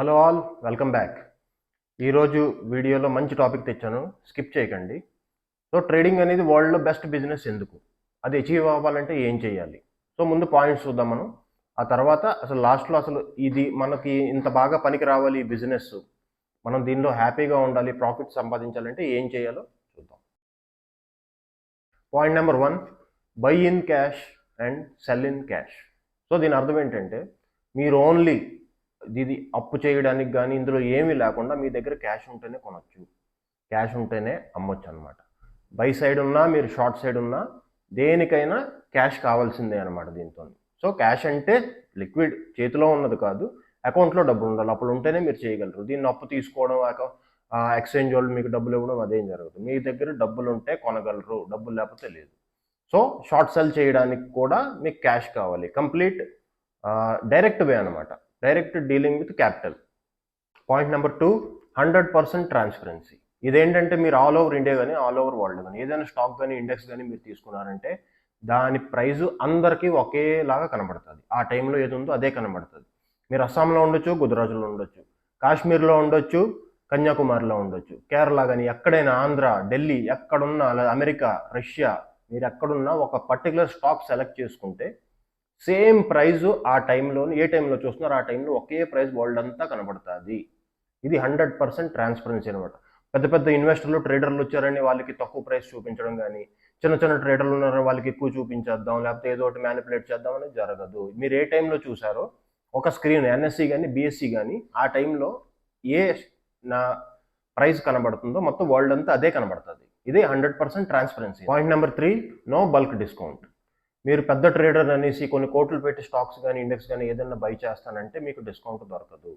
Hello all welcome back ఈరోజు వీడియోలో మంచి టాపిక్ తెచ్చాను. స్కిప్ చేయకండి. సో ట్రేడింగ్ అనేది వరల్డ్లో బెస్ట్ బిజినెస్ ఎందుకు? అది అచీవ్ అవ్వాలంటే ఏం చేయాలి? సో ముందు పాయింట్స్ చూద్దాం మనం. ఆ తర్వాత అసలు లాస్ట్లో అసలు ఇది మనకి ఇంత బాగా పనికి రావాలి ఈ బిజినెస్ మనం దీనిలో హ్యాపీగా ఉండాలి ప్రాఫిట్ సంపాదించాలంటే ఏం చేయాలో చూద్దాం. Point number one buy in cash and sell in cash so దీని అర్థం ఏంటంటే మీరు ఓన్లీ ఇది అప్పు చేయడానికి కానీ ఇందులో ఏమీ లేకుండా మీ దగ్గర క్యాష్ ఉంటేనే కొనొచ్చు. క్యాష్ ఉంటేనే అమ్మొచ్చు అనమాట బై సైడ్ ఉన్నా మీరు షార్ట్ సైడ్ ఉన్నా దేనికైనా క్యాష్ కావాల్సిందే అనమాట దీంతో. సో క్యాష్ అంటే లిక్విడ్ చేతిలో ఉన్నది కాదు అకౌంట్లో డబ్బులు ఉండాలి. అప్పుడు ఉంటేనే మీరు చేయగలరు. దీన్ని అప్పు తీసుకోవడం ఎక్స్చేంజ్ వాళ్ళు మీకు డబ్బులు ఇవ్వడం అదేం జరగదు. మీ దగ్గర డబ్బులు ఉంటే కొనగలరు డబ్బులు లేకపోతే లేదు. సో షార్ట్ సెల్ చేయడానికి కూడా మీకు క్యాష్ కావాలి. కంప్లీట్ డైరెక్ట్ వే అనమాట. Direct dealing with capital. Point number two hundred percent transparency. ఇదేంటంటే మీరు ఆల్ ఓవర్ ఇండియా కానీ ఆల్ ఓవర్ వరల్డ్ కానీ ఏదైనా స్టాక్ కానీ ఇండెక్స్ కానీ మీరు తీసుకున్నారంటే దాని ప్రైజు అందరికీ ఒకేలాగా కనబడుతుంది. ఆ టైంలో ఏది ఉందో అదే కనబడుతుంది. మీరు అస్సాంలో ఉండొచ్చు గుజరాత్లో ఉండొచ్చు కాశ్మీర్లో ఉండొచ్చు కన్యాకుమారిలో ఉండొచ్చు కేరళ కానీ ఎక్కడైనా ఆంధ్ర ఢిల్లీ ఎక్కడున్నా అమెరికా రష్యా మీరు ఎక్కడున్నా ఒక పర్టికులర్ స్టాక్ సెలెక్ట్ చేసుకుంటే సేమ్ ప్రైజ్ ఆ టైంలో ఏ టైంలో చూస్తున్నారో ఆ టైంలో ఒకే ప్రైస్ వరల్డ్ అంతా కనబడుతుంది. ఇది హండ్రెడ్ పర్సెంట్ ట్రాన్స్పరెన్సీ అనమాట పెద్ద పెద్ద ఇన్వెస్టర్లు ట్రేడర్లు వచ్చారని వాళ్ళకి తక్కువ ప్రైస్ చూపించడం కానీ చిన్న చిన్న ట్రేడర్లు ఉన్నారని వాళ్ళకి ఎక్కువ చూపించేద్దాం లేకపోతే ఏదో ఒకటి మ్యానిపులేట్ చేద్దాం అనేది జరగదు. మీరు ఏ టైంలో చూసారో ఒక స్క్రీన్ ఎన్ఎస్సి కానీ బిఎస్సి కానీ ఆ టైంలో ఏ నా ప్రైస్ కనబడుతుందో మొత్తం వరల్డ్ అంతా అదే కనబడుతుంది. ఇదే hundred percent transparency. Point number three no bulk discount. మీరు పెద్ద ట్రేడర్ అనేసి కొన్ని కోట్లు పెట్టి స్టాక్స్ కానీ ఇండెక్స్ కానీ ఏదైనా బై చేస్తానంటే మీకు డిస్కౌంట్ దొరకదు.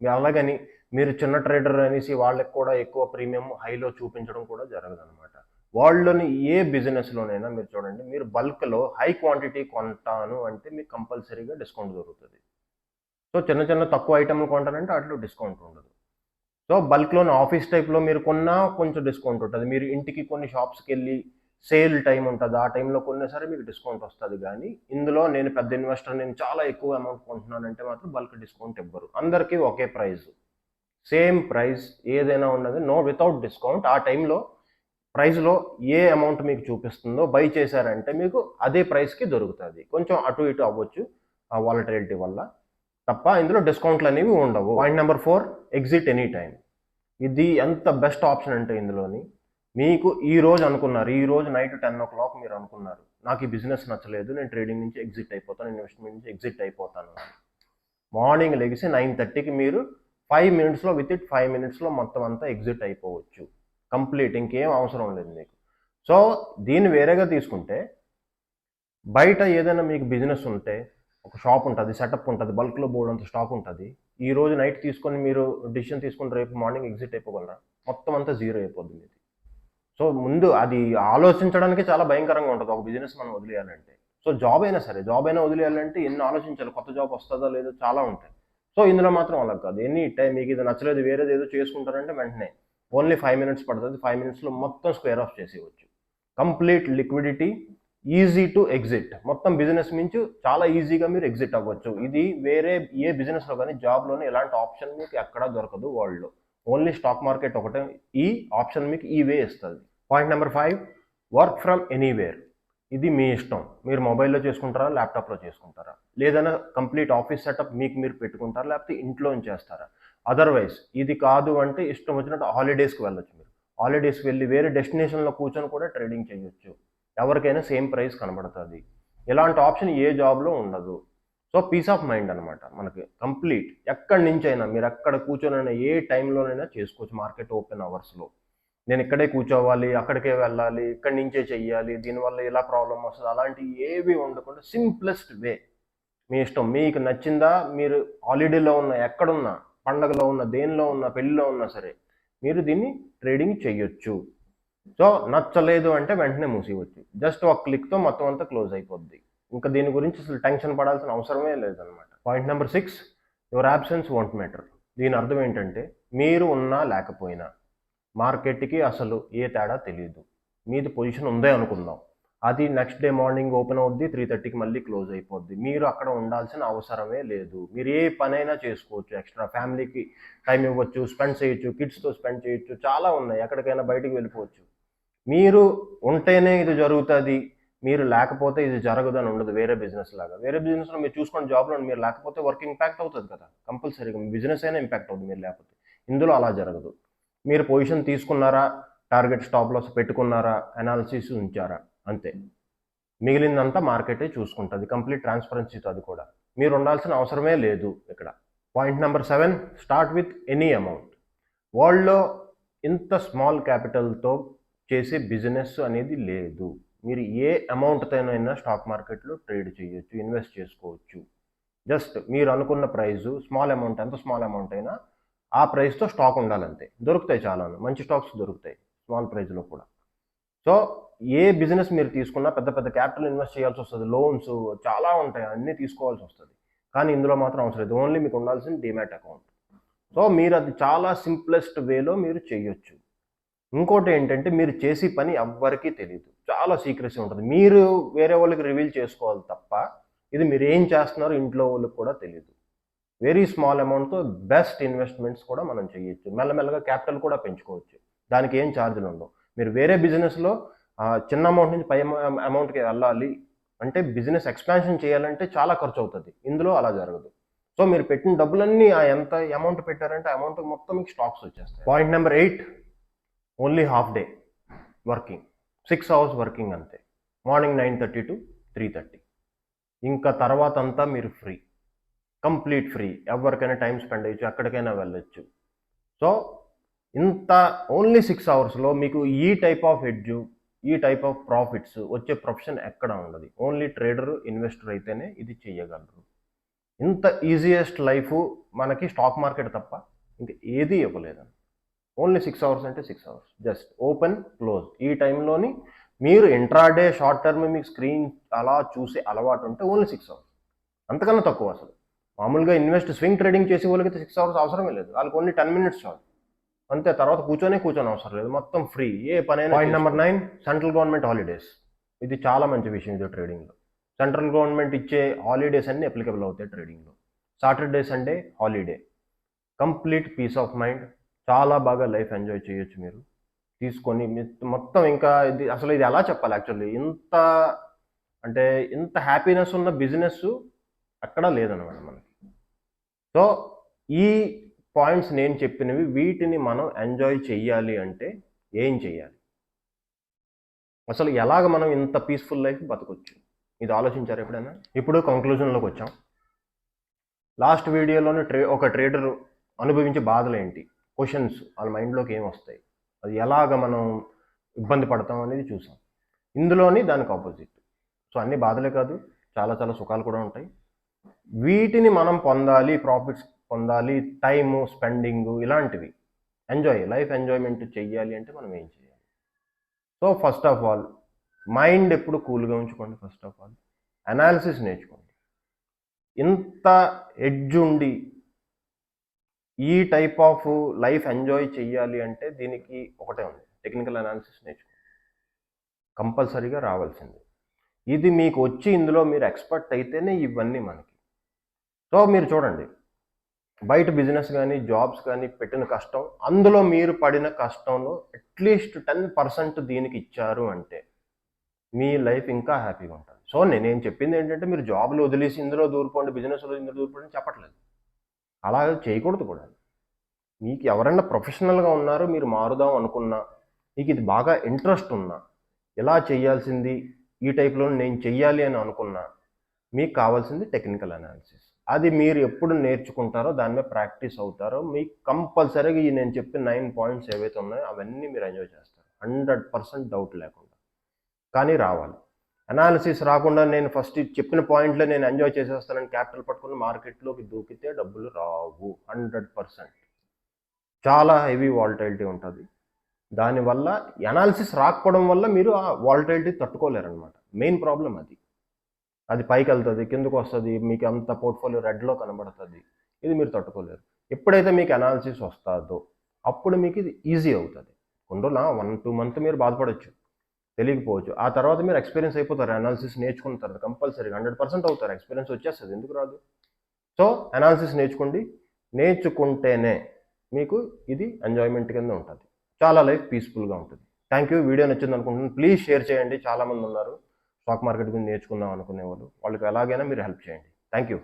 మీరు అలాగని మీరు చిన్న ట్రేడర్ అనేసి వాళ్ళకి కూడా ఎక్కువ ప్రీమియం హైలో చూపించడం కూడా జరగదు అనమాట వాళ్ళని ఏ బిజినెస్లోనైనా మీరు చూడండి మీరు బల్క్లో హై క్వాంటిటీ కొంటాను అంటే మీకు కంపల్సరీగా డిస్కౌంట్ దొరుకుతుంది. సో చిన్న చిన్న తక్కువ ఐటమ్లు కొంటానంటే వాటిలో డిస్కౌంట్ ఉండదు. సో బల్క్లోని ఆఫీస్ టైప్లో మీరు కొన్నా కొంచెం డిస్కౌంట్ ఉంటుంది. మీరు ఇంటికి కొన్ని షాప్స్కి వెళ్ళి సేల్ టైం ఉంటుంది. ఆ టైంలో కొన్నిసారి మీకు డిస్కౌంట్ వస్తుంది కానీ ఇందులో నేను పెద్ద ఇన్వెస్టర్ నేను చాలా ఎక్కువ అమౌంట్ కొంటున్నానంటే మాత్రం బల్క్ డిస్కౌంట్ ఇవ్వరు. అందరికీ ఒకే ప్రైస్ సేమ్ ప్రైస్ ఏదైనా ఉన్నది నో వితౌట్ డిస్కౌంట్ ఆ టైంలో ప్రైస్లో ఏ అమౌంట్ మీకు చూపిస్తుందో బై చేశారంటే మీకు అదే ప్రైస్కి దొరుకుతుంది. కొంచెం అటు ఇటు అవ్వచ్చు ఆ వాలటిలిటీ వల్ల. తప్ప ఇందులో డిస్కౌంట్లు అనేవి ఉండవు. Point number four exit any time ఇది ఎంత బెస్ట్ ఆప్షన్ అంటే ఇందులోని మీకు ఈ రోజు అనుకున్నారు. ఈ రోజు నైట్ టెన్ ఓ క్లాక్ మీరు అనుకున్నారు. నాకు ఈ బిజినెస్ నచ్చలేదు. నేను ట్రేడింగ్ నుంచి ఎగ్జిట్ అయిపోతాను. ఇన్వెస్ట్మెంట్ నుంచి ఎగ్జిట్ అయిపోతాను మార్నింగ్ లెగిసి నైన్ థర్టీకి మీరు ఫైవ్ మినిట్స్లో విత్ ఇట్ ఫైవ్ మినిట్స్లో మొత్తం అంతా ఎగ్జిట్ అయిపోవచ్చు. కంప్లీట్ ఇంకేం అవసరం లేదు మీకు. సో దీన్ని వేరేగా తీసుకుంటే బయట ఏదైనా మీకు బిజినెస్ ఉంటే ఒక షాప్ ఉంటుంది సెటప్ ఉంటుంది బల్క్లో బోర్డు అంత స్టాక్ ఉంటుంది. ఈ రోజు నైట్ తీసుకొని మీరు డిసిషన్ తీసుకుని రేపు మార్నింగ్ ఎగ్జిట్ అయిపోగలరా? మొత్తం అంతా జీరో అయిపోద్ది మీకు సో ముందు అది ఆలోచించడానికి చాలా భయంకరంగా ఉంటుంది. ఒక బిజినెస్ మనం వదిలేయాలంటే. సో జాబ్ అయినా సరే జాబ్ అయినా వదిలేయాలంటే ఎన్ని ఆలోచించాలి. కొత్త జాబ్ వస్తుందో లేదో చాలా ఉంటాయి. సో ఇందులో మాత్రం అలా కాదు. ఎనీ టైం మీకు ఇది నచ్చలేదు వేరేది ఏదో చేసుకుంటారంటే వెంటనే ఓన్లీ ఫైవ్ మినిట్స్ పడుతుంది. ఫైవ్ మినిట్స్లో మొత్తం స్క్వేర్ ఆఫ్ చేసేయచ్చు. Complete liquidity easy to exit మొత్తం బిజినెస్ మించి చాలా ఈజీగా మీరు ఎగ్జిట్ అవ్వచ్చు. ఇది వేరే ఏ బిజినెస్లో కానీ జాబ్లోనే ఎలాంటి ఆప్షన్ మీకు ఎక్కడా దొరకదు వరల్డ్లో ఓన్లీ స్టాక్ మార్కెట్ ఒకటే ఈ ఆప్షన్ మీకు ఈ వే ఇస్తుంది. Point number five work from anywhere ఇది మీ ఇష్టం. మీరు మొబైల్లో చేసుకుంటారా ల్యాప్టాప్లో చేసుకుంటారా? లేదన్నా కంప్లీట్ ఆఫీస్ సెటప్ మీకు మీరు పెట్టుకుంటారా లేకపోతే ఇంట్లో చేస్తారా? అదర్వైజ్ ఇది కాదు అంటే ఇష్టం వచ్చినట్టు హాలిడేస్కి వెళ్ళొచ్చు మీరు. హాలిడేస్కి వెళ్ళి వేరే డెస్టినేషన్లో కూర్చొని కూడా ట్రేడింగ్ చేయొచ్చు. ఎవరికైనా సేమ్ ప్రైస్ కనబడుతుంది. ఇలాంటి ఆప్షన్ ఏ జాబ్లో ఉండదు. సో పీస్ ఆఫ్ మైండ్ అనమాట మనకి. కంప్లీట్. ఎక్కడి నుంచైనా మీరు ఎక్కడ కూర్చొనైనా ఏ టైంలోనైనా చేసుకోవచ్చు మార్కెట్ ఓపెన్ అవర్స్లో. నేను ఇక్కడే కూర్చోవాలి అక్కడికే వెళ్ళాలి ఇక్కడి నుంచే చెయ్యాలి దీనివల్ల ఎలా ప్రాబ్లం వస్తుంది. అలాంటివి ఏవి ఉండకుండా సింప్లెస్ట్ వే మీ ఇష్టం. మీకు నచ్చిందా? మీరు హాలిడేలో ఉన్న ఎక్కడున్నా పండగలో ఉన్న దేనిలో ఉన్న పెళ్ళిలో ఉన్నా సరే మీరు దీన్ని ట్రేడింగ్ చేయొచ్చు సో నచ్చలేదు అంటే వెంటనే మూసివచ్చు జస్ట్ ఒక క్లిక్తో మొత్తం అంతా క్లోజ్ అయిపోద్ది. ఇంకా దీని గురించి అసలు టెన్షన్ పడాల్సిన అవసరమే లేదనమాట point number six your absence won't matter దీని అర్థం ఏంటంటే మీరు ఉన్నా లేకపోయినా. మార్కెట్కి అసలు ఏ తేడా తెలియదు మీది పొజిషన్ ఉందే అనుకుందాం. అది నెక్స్ట్ డే మార్నింగ్ ఓపెన్ అవుద్ది త్రీ థర్టీకి మళ్ళీ క్లోజ్ అయిపోద్ది. మీరు అక్కడ ఉండాల్సిన అవసరమే లేదు. మీరు ఏ పనైనా చేసుకోవచ్చు ఎక్స్ట్రా. ఫ్యామిలీకి టైం ఇవ్వచ్చు స్పెండ్ చేయొచ్చు కిడ్స్తో స్పెండ్ చేయొచ్చు చాలా ఉన్నాయి. ఎక్కడికైనా బయటికి వెళ్ళిపోవచ్చు. మీరు ఉంటేనే ఇది జరుగుతుంది. మీరు లేకపోతే ఇది జరగదు అని ఉండదు. వేరే బిజినెస్ లాగా. వేరే బిజినెస్లో మీరు చూసుకోండి జాబ్లో మీరు లేకపోతే వర్క్ ఇంపాక్ట్ అవుతుంది కదా. కంపల్సరీగా బిజినెస్ అయినా ఇంపాక్ట్ అవుతుంది మీరు లేకపోతే. ఇందులో అలా జరగదు. మీరు పొజిషన్ తీసుకున్నారా? టార్గెట్ స్టాప్ లాస్ పెట్టుకున్నారా? అనాలిసిస్ ఉంచారా? అంతే. మిగిలిందంతా మార్కెటే చూసుకుంటుంది. కంప్లీట్ ట్రాన్స్పరెన్సీతో అది కూడా. మీరు ఉండాల్సిన అవసరమే లేదు ఇక్కడ. Point number seven start with any amount వరల్డ్లో ఇంత స్మాల్ క్యాపిటల్తో చేసే బిజినెస్ అనేది లేదు. మీరు ఏ అమౌంట్తోనైనా స్టాక్ మార్కెట్లో ట్రేడ్ చేయొచ్చు ఇన్వెస్ట్ చేసుకోవచ్చు. జస్ట్ మీరు అనుకున్న ప్రైజు స్మాల్ అమౌంట్ ఎంత స్మాల్ అమౌంట్ అయినా ఆ ప్రైస్తో స్టాక్ ఉండాలంతే. దొరుకుతాయి చాలా మంచి స్టాక్స్ దొరుకుతాయి. స్మాల్ ప్రైస్లో కూడా. సో ఏ బిజినెస్ మీరు తీసుకున్నా పెద్ద పెద్ద క్యాపిటల్ ఇన్వెస్ట్ చేయాల్సి వస్తుంది. లోన్స్ చాలా ఉంటాయి. అన్నీ తీసుకోవాల్సి వస్తుంది. కానీ ఇందులో మాత్రం అవసరం లేదు. ఓన్లీ మీకు ఉండాల్సిన డిమాట్ అకౌంట్ సో మీరు అది చాలా సింప్లెస్ట్ వేలో మీరు చేయొచ్చు. ఇంకోటి ఏంటంటే మీరు చేసే పని ఎవ్వరికీ తెలియదు చాలా సీక్రెసీ ఉంటుంది. మీరు వేరే వాళ్ళకి రివీల్ చేసుకోవాలి తప్ప ఇది మీరు ఏం చేస్తున్నారో ఇంట్లో వాళ్ళకి కూడా తెలియదు వెరీ స్మాల్ అమౌంట్తో బెస్ట్ ఇన్వెస్ట్మెంట్స్ కూడా మనం చేయొచ్చు. మెల్లమెల్లగా క్యాపిటల్ కూడా పెంచుకోవచ్చు. దానికి ఏం ఛార్జీలు ఉండవు. మీరు వేరే బిజినెస్లో చిన్న అమౌంట్ నుంచి పై అమౌంట్కి వెళ్ళాలి అంటే బిజినెస్ ఎక్స్పాన్షన్ చేయాలంటే చాలా ఖర్చు అవుతుంది ఇందులో అలా జరగదు. సో మీరు పెట్టిన డబ్బులన్నీ ఆ ఎంత అమౌంట్ పెట్టారంటే అమౌంట్ మొత్తం మీకు స్టాక్స్ వచ్చేస్తాయి. Point number eight only half day working. Six hours working అంతే. Morning nine thirty to three thirty. ఇంకా తర్వాత అంతా మీరు ఫ్రీ. Complete free. ఎవరికైనా టైం స్పెండ్ చేయొచ్చు ఎక్కడికైనా వెళ్ళొచ్చు. సో ఇంత ఓన్లీ సిక్స్ అవర్స్లో మీకు ఈ టైప్ ఆఫ్ హెడ్జ్ ఈ టైప్ ఆఫ్ ప్రాఫిట్స్ వచ్చే ప్రొఫెషన్ ఎక్కడ ఉండదు. ఓన్లీ ట్రేడర్ ఇన్వెస్టర్ అయితేనే ఇది చేయగలరు ఇంత ఈజియెస్ట్ లైఫ్ మనకి స్టాక్ మార్కెట్ తప్ప ఇంక ఏది ఇవ్వలేదండి. ఓన్లీ సిక్స్ అవర్స్ అంటే six hours. Just open close. ఈ టైంలోని మీరు ఇంట్రాడే షార్ట్ టర్మ్ మీకు స్క్రీన్ అలా చూసే అలవాటు ఉంటే ఓన్లీ సిక్స్ అవర్స్. అంతకన్నా తక్కువ అసలు. మామూలుగా ఇన్వెస్ట్ స్వింగ్ ట్రేడింగ్ చేసే వాళ్ళకి సిక్స్ అవర్స్ అవసరమే లేదు. వాళ్ళకి ఓన్లీ టెన్ మినిట్స్ చాలు. అంతే తర్వాత కూర్చొనే కూర్చొని అవసరం లేదు. మొత్తం ఫ్రీ ఏ పనైనా point number nine central government holidays ఇది చాలా మంచి విషయం ఇది ట్రేడింగ్లో సెంట్రల్ గవర్నమెంట్ ఇచ్చే హాలిడేస్ అన్ని అప్లికబుల్ అవుతాయి ట్రేడింగ్లో Saturday Sunday holiday complete peace of mind చాలా బాగా లైఫ్ ఎంజాయ్ చేయొచ్చు మీరు. తీసుకొని మొత్తం ఇంకా ఇది అసలు ఇది ఎలా చెప్పాలి యాక్చువల్లీ ఇంత అంటే ఇంత హ్యాపీనెస్ ఉన్న బిజినెస్ అక్కడ లేదన్నమాట మనకి. సో ఈ పాయింట్స్ నేను చెప్పినవి వీటిని మనం ఎంజాయ్ చెయ్యాలి అంటే ఏం చెయ్యాలి? అసలు ఎలాగ మనం ఇంత పీస్ఫుల్ లైఫ్ బతకొచ్చు? ఇది ఆలోచించారు ఎప్పుడైనా? ఇప్పుడు కంక్లూజన్లోకి వచ్చాం. లాస్ట్ వీడియోలోనే ట్రే ఒక ట్రేడర్ అనుభవించే బాధలు ఏంటి? క్వశ్చన్స్ వాళ్ళ మైండ్లోకి ఏం వస్తాయి? అది ఎలాగ మనం ఇబ్బంది పడతాం అనేది చూసాం. ఇందులోని దానికి ఆపోజిట్ సో అన్ని బాధలే కాదు చాలా చాలా సుఖాలు కూడా ఉంటాయి. వీటిని మనం పొందాలి ప్రాఫిట్స్ పొందాలి టైము స్పెండింగ్ ఇలాంటివి. ఎంజాయ్ లైఫ్ ఎంజాయ్మెంట్ చెయ్యాలి అంటే మనం ఏం చేయాలి so first of all mind ఎప్పుడు కూల్గా ఉంచుకోండి ఫస్ట్ ఆఫ్ ఆల్ అనాలిసిస్ నేర్చుకోండి. ఇంత ఎడ్జ్ ఉండి ఈ టైప్ ఆఫ్ లైఫ్ ఎంజాయ్ చెయ్యాలి అంటే దీనికి ఒకటే ఉంది. టెక్నికల్ అనాలిసిస్ నేర్చుకోండి. కంపల్సరీగా రావాల్సింది. ఇది మీకు వచ్చి ఇందులో మీరు ఎక్స్పర్ట్ అయితేనే ఇవన్నీ మనకి. సో మీరు చూడండి. బయట బిజినెస్ కానీ జాబ్స్ కానీ పెట్టిన కష్టం అందులో మీరు పడిన కష్టంలో అట్లీస్ట్ టెన్ పర్సెంట్ దీనికి ఇచ్చారు అంటే మీ లైఫ్ ఇంకా హ్యాపీగా ఉంటుంది. సో నేనేం చెప్పింది ఏంటంటే మీరు జాబ్లు వదిలేసి ఇందులో దూరుకోండి బిజినెస్లో ఇందులో దూరుకోండి చెప్పట్లేదు. అలా చేయకూడదు కూడా. మీకు ఎవరైనా ప్రొఫెషనల్గా ఉన్నారో మీరు మారుదాం అనుకున్నా మీకు ఇది బాగా ఇంట్రెస్ట్ ఉన్నా ఎలా చేయాల్సింది ఈ టైప్లో నేను చెయ్యాలి అని అనుకున్నా మీకు కావాల్సింది టెక్నికల్ అనాలిసిస్. అది మీరు ఎప్పుడు నేర్చుకుంటారో దాని మీద ప్రాక్టీస్ అవుతారో మీకు కంపల్సరీగా ఈ నేను చెప్పిన నైన్ పాయింట్స్ ఏవైతే ఉన్నాయో అవన్నీ మీరు ఎంజాయ్ చేస్తారు. హండ్రెడ్ పర్సెంట్ డౌట్ లేకుండా. కానీ రావాలి. అనాలిసిస్ రాకుండా నేను ఫస్ట్ చెప్పిన పాయింట్లో నేను ఎంజాయ్ చేసేస్తానని క్యాపిటల్ పట్టుకుని మార్కెట్లోకి దూకితే డబ్బులు రావు. Hundred percent. చాలా హెవీ వాలటైలిటీ ఉంటుంది. దానివల్ల అనాలిసిస్ రాకపోవడం వల్ల మీరు ఆ వాల్టైలిటీ తట్టుకోలేరనమాట మెయిన్ ప్రాబ్లం అది. అది పైకి వెళ్తుంది కిందకు వస్తుంది మీకు అంత పోర్ట్ఫోలియో రెడ్లో కనబడుతుంది. ఇది మీరు తట్టుకోలేరు. ఎప్పుడైతే మీకు అనాలిసిస్ వస్తుందో అప్పుడు మీకు ఇది ఈజీ అవుతుంది. కొండలా వన్ టూ మంత్ మీరు బాధపడవచ్చు తెలియకపోవచ్చు. ఆ తర్వాత మీరు ఎక్స్పీరియన్స్ అయిపోతారు అనాలిసిస్ నేర్చుకున్న తర్వాత కంపల్సరీ హండ్రెడ్ పర్సెంట్ అవుతారు. ఎక్స్పీరియన్స్ వచ్చేస్తుంది ఎందుకు రాదు? సో అనాలిసిస్ నేర్చుకోండి. నేర్చుకుంటేనే మీకు ఇది ఎంజాయ్మెంట్ కింద ఉంటుంది. చాలా లైఫ్ పీస్ఫుల్గా ఉంటుంది. థ్యాంక్ యూ వీడియో నచ్చింది అనుకుంటున్నాను ప్లీజ్ షేర్ చేయండి చాలామంది ఉన్నారు. స్టాక్ మార్కెట్ గురించి నేర్చుకుందాం అనుకునే వాళ్ళు వాళ్ళకి ఎలాగైనా మీరు హెల్ప్ చేయండి. Thank you